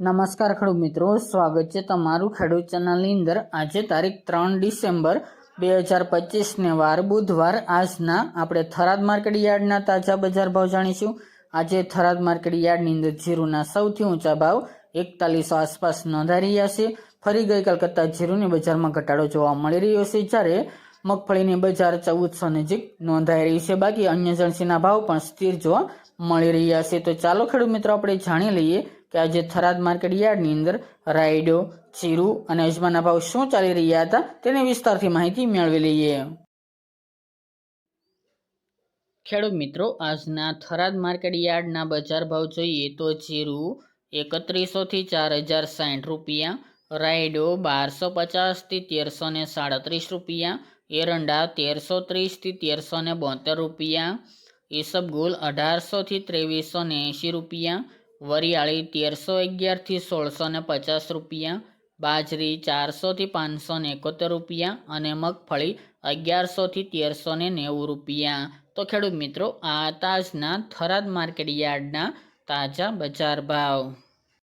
નમસ્કાર ખેડૂત મિત્રો, સ્વાગત છે તમારું ખેડૂત ચેનલની અંદર. આજે તારીખ ત્રણ ડિસેમ્બર બે હજાર પચીસને વાર બુધવાર આજના આપણે થરાદ માર્કેટ યાર્ડના તાજા બજાર ભાવ જાણીશું. આજે થરાદ માર્કેટ યાર્ડની અંદર જીરુના સૌથી ઊંચા ભાવ એકતાલીસો આસપાસ નોંધાઈ રહ્યા છે. ફરી ગઈકાલ કરતાં જીરુની બજારમાં ઘટાડો જોવા મળી રહ્યો છે, જ્યારે મગફળીની બજાર ચૌદસો નજીક નોંધાઈ રહી છે. બાકી અન્ય જણસીના ભાવ પણ સ્થિર જોવા મળી રહ્યા છે. તો ચાલો ખેડૂત મિત્રો, આપણે જાણી લઈએ કે આજે થરાદ માર્કેટ યાર્ડની અંદર રાયડો, ચીરુ અને અજમાના ભાવ શું ચાલી રહ્યા હતા તેની વિસ્તારથી માહિતી મેળવી લઈએ. ખેડૂત મિત્રો, આજના થરાદ માર્કેટ યાર્ડના બજાર ભાવ જોઈએ તો જીરું એકત્રીસોથી ચાર હજાર સાઠ રૂપિયા, રાયડો બારસો પચાસથી તેરસો ને સાડત્રીસ રૂપિયા, એરંડા તેરસો ત્રીસથી તેરસો ને બોતેર રૂપિયા, ઈસબગુલ અઢારસોથી ત્રેવીસો ને એંશી રૂપિયા વરિયાળી તેરસો અગિયારથી સોળસો ને પચાસ રૂપિયા, બાજરી ચારસોથી પાંચસો ને એકોતેર રૂપિયા અને મગફળી અગિયારસોથી તેરસો ને નેવું રૂપિયા. તો ખેડૂત મિત્રો, આ તાજના થરાદ માર્કેટ યાર્ડના તાજા બજાર ભાવ.